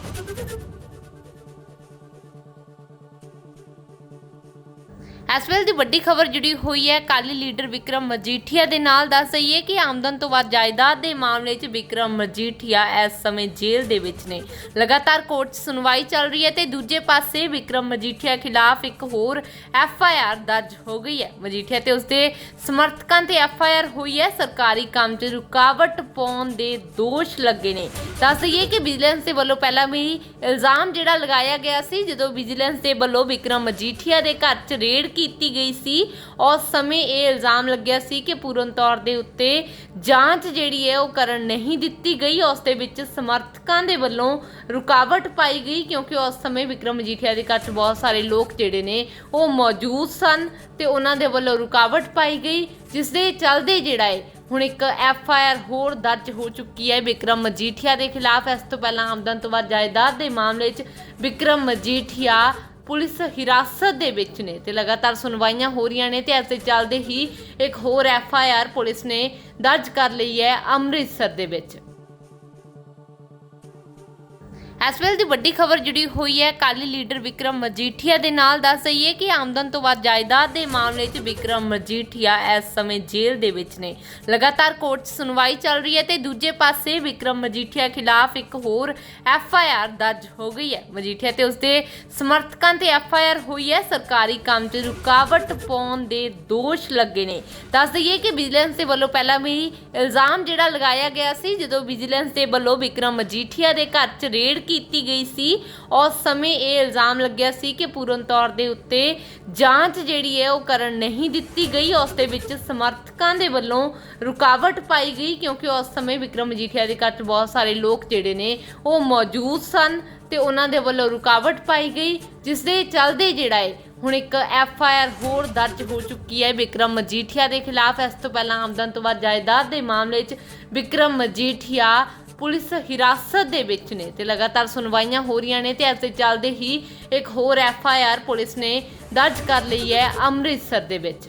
Thank you. ਇਸ ਵੇਲੇ ਦੀ ਵੱਡੀ ਖਬਰ ਜੁੜੀ ਹੋਈ ਹੈ ਕਾਲੀ ਲੀਡਰ ਵਿਕਰਮ ਮਜੀਠੀਆ ਦੇ ਨਾਲ ਦੱਸ ਦਈਏ ਕਿ ਆਮਦਨ ਤੋਂ ਵੱਧ ਜਾਇਦਾਦ ਦੇ ਮਾਮਲੇ 'ਚ ਵਿਕਰਮ ਮਜੀਠੀਆ ਇਸ ਸਮੇਂ ਜੇਲ੍ਹ ਦੇ ਵਿੱਚ ਨੇ। ਲਗਾਤਾਰ ਕੋਰਟ 'ਚ ਸੁਣਵਾਈ ਚੱਲ ਰਹੀ ਹੈ ਤੇ ਦੂਜੇ ਪਾਸੇ ਵਿਕਰਮ ਮਜੀਠੀਆ ਖਿਲਾਫ ਇੱਕ ਹੋਰ ਐਫ ਆਈ ਆਰ ਦਰਜ ਹੋ ਗਈ ਹੈ। ਮਜੀਠੀਆ ਤੇ ਉਸਦੇ ਸਮਰਥਕਾਂ ਤੇ ਐਫ ਆਈ ਆਰ ਹੋਈ ਹੈ। ਸਰਕਾਰੀ ਕੰਮ 'ਚ ਰੁਕਾਵਟ ਪਾਉਣ ਦੇ ਦੋਸ਼ ਲੱਗੇ ਨੇ। ਦੱਸ ਦਈਏ ਕਿ ਵਿਜੀਲੈਂਸ ਦੇ ਵੱਲੋਂ ਪਹਿਲਾਂ ਵੀ ਇਲਜ਼ਾਮ ਜਿਹੜਾ ਲਗਾਇਆ ਗਿਆ ਸੀ, ਜਦੋਂ ਵਿਜੀਲੈਂਸ ਦੇ ਵੱਲੋਂ ਵਿਕਰਮ ਮਜੀਠੀਆ ਦੇ ਘਰ 'ਚ ਰੇਡ ਕੀਤੀ ਗਈ ਸੀ। ਉਸ ਸਮੇਂ ਇਹ ਇਲਜ਼ਾਮ ਲੱਗਿਆ ਸੀ ਕਿ ਪੂਰਨ ਤੌਰ ਦੇ ਉੱਤੇ ਜਾਂਚ ਜਿਹੜੀ ਹੈ ਉਹ ਕਰਨ ਨਹੀਂ ਦਿੱਤੀ ਗਈ। ਉਸ ਦੇ ਵਿੱਚ ਸਮਰਥਕਾਂ ਦੇ ਵੱਲੋਂ ਰੁਕਾਵਟ ਪਾਈ ਗਈ ਕਿਉਂਕਿ ਉਸ ਸਮੇਂ ਵਿਕਰਮ ਮਜੀਠੀਆ ਦੇ ਘਰ 'ਚ ਬਹੁਤ ਸਾਰੇ ਲੋਕ ਜਿਹੜੇ ਨੇ ਉਹ ਮੌਜੂਦ ਸਨ ਤੇ ਉਹਨਾਂ ਦੇ ਵੱਲੋਂ ਰੁਕਾਵਟ ਪਾਈ ਗਈ ਜਿਸ ਦੇ ਚੱਲਦੇ ਜਿਹੜਾ ਹੈ ਹੁਣ ਇੱਕ ਐਫ ਆਈ ਆਰ ਹੋਰ ਦਰਜ ਹੋ ਚੁੱਕੀ ਹੈ ਵਿਕਰਮ ਮਜੀਠੀਆ ਦੇ ਖਿਲਾਫ। ਇਸ ਤੋਂ ਪਹਿਲਾਂ ਆਮਦਨ ਤੋਂ ਬਾਅਦ ਜਾਇਦਾਦ ਦੇ ਮਾਮਲੇ 'ਚ ਵਿਕਰਮ ਮਜੀਠੀਆ ਪੁਲਿਸ ਹਿਰਾਸਤ ਦੇ ਵਿੱਚ ਨੇ ਤੇ ਲਗਾਤਾਰ ਸੁਣਵਾਈਆਂ ਹੋ ਰਹੀਆਂ ਨੇ ਤੇ ਦੇ ਚੱਲਦੇ ਹੀ ਇੱਕ ਹੋਰ ਐਫ ਆਈ ਆਰ ਪੁਲਿਸ ਨੇ ਦਰਜ ਕਰ ਲਈ ਹੈ ਅੰਮ੍ਰਿਤਸਰ ਦੇ ਵਿੱਚ। ਇਸ ਵੇਲੇ ਦੀ ਵੱਡੀ ਖਬਰ ਜੁੜੀ ਹੋਈ ਹੈ ਕਾਲੀ ਲੀਡਰ ਵਿਕਰਮ ਮਜੀਠੀਆ ਦੇ ਨਾਲ ਦੱਸ ਦਈਏ ਕਿ ਆਮਦਨ ਤੋਂ ਵੱਧ ਜਾਇਦਾਦ ਦੇ ਮਾਮਲੇ 'ਚ ਵਿਕਰਮ ਮਜੀਠੀਆ ਇਸ ਸਮੇਂ ਜੇਲ੍ਹ ਦੇ ਵਿੱਚ ਨੇ। ਲਗਾਤਾਰ ਕੋਰਟ 'ਚ ਸੁਣਵਾਈ ਚੱਲ ਰਹੀ ਹੈ ਤੇ ਦੂਜੇ ਪਾਸੇ ਵਿਕਰਮ ਮਜੀਠੀਆ ਖਿਲਾਫ ਇੱਕ ਹੋਰ ਐਫ ਆਈ ਆਰ ਦਰਜ ਹੋ ਗਈ ਹੈ। ਮਜੀਠੀਆ ਤੇ ਉਸਦੇ ਸਮਰਥਕਾਂ ਤੇ ਐਫ ਆਈ ਆਰ ਹੋਈ ਹੈ। ਸਰਕਾਰੀ ਕੰਮ 'ਚ ਰੁਕਾਵਟ ਪਾਉਣ ਦੇ ਦੋਸ਼ ਲੱਗੇ ਨੇ। ਦੱਸ ਦਈਏ ਕਿ ਵਿਜੀਲੈਂਸ ਦੇ ਵੱਲੋਂ ਪਹਿਲਾਂ ਵੀ ਇਲਜ਼ਾਮ ਜਿਹੜਾ ਲਗਾਇਆ ਗਿਆ ਸੀ, ਜਦੋਂ ਵਿਜੀਲੈਂਸ ਦੇ ਵੱਲੋਂ ਵਿਕਰਮ ਮਜੀਠੀਆ ਦੇ ਘਰ 'ਚ ਰੇਡ ਕੀਤੀ ਗਈ ਸੀ। ਉਸ ਸਮੇਂ ਇਹ ਇਲਜ਼ਾਮ ਲੱਗਿਆ ਸੀ ਕਿ ਪੂਰਨ ਤੌਰ ਦੇ ਉੱਤੇ ਜਾਂਚ ਜਿਹੜੀ ਹੈ ਉਹ ਕਰਨ ਨਹੀਂ ਦਿੱਤੀ ਗਈ। ਉਸ ਦੇ ਵਿੱਚ ਸਮਰਥਕਾਂ ਦੇ ਵੱਲੋਂ ਰੁਕਾਵਟ ਪਾਈ ਗਈ ਕਿਉਂਕਿ ਉਸ ਸਮੇਂ ਵਿਕਰਮ ਮਜੀਠੀਆ ਦੇ ਘਰ 'ਚ ਬਹੁਤ ਸਾਰੇ ਲੋਕ ਜਿਹੜੇ ਨੇ ਉਹ ਮੌਜੂਦ ਸਨ ਤੇ ਉਹਨਾਂ ਦੇ ਵੱਲੋਂ ਰੁਕਾਵਟ ਪਾਈ ਗਈ, ਜਿਸ ਦੇ ਚੱਲਦੇ ਜਿਹੜਾ ਹੈ, ਹੁਣ ਇੱਕ ਐਫ ਆਈ ਆਰ ਹੋਰ ਦਰਜ ਹੋ ਚੁੱਕੀ ਹੈ ਵਿਕਰਮ ਮਜੀਠੀਆ ਦੇ ਖਿਲਾਫ। ਇਸ ਤੋਂ ਪਹਿਲਾਂ ਆਮਦਨ ਤੋਂ ਬਾਅਦ ਜਾਇਦਾਦ ਦੇ ਮਾਮਲੇ 'ਚ ਵਿਕਰਮ ਮਜੀਠੀਆ ਪੁਲਿਸ ਹਿਰਾਸਤ ਦੇ ਵਿੱਚ ਨੇ ਤੇ ਲਗਾਤਾਰ ਸੁਣਵਾਈਆਂ ਹੋ ਰਹੀਆਂ ਨੇ ਤੇ ਐਸੇ ਚੱਲਦੇ ਹੀ ਇੱਕ ਹੋਰ ਐਫ ਆਈ ਆਰ ਪੁਲਿਸ ਨੇ ਦਰਜ ਕਰ ਲਈ ਹੈ ਅੰਮ੍ਰਿਤਸਰ ਦੇ ਵਿੱਚ।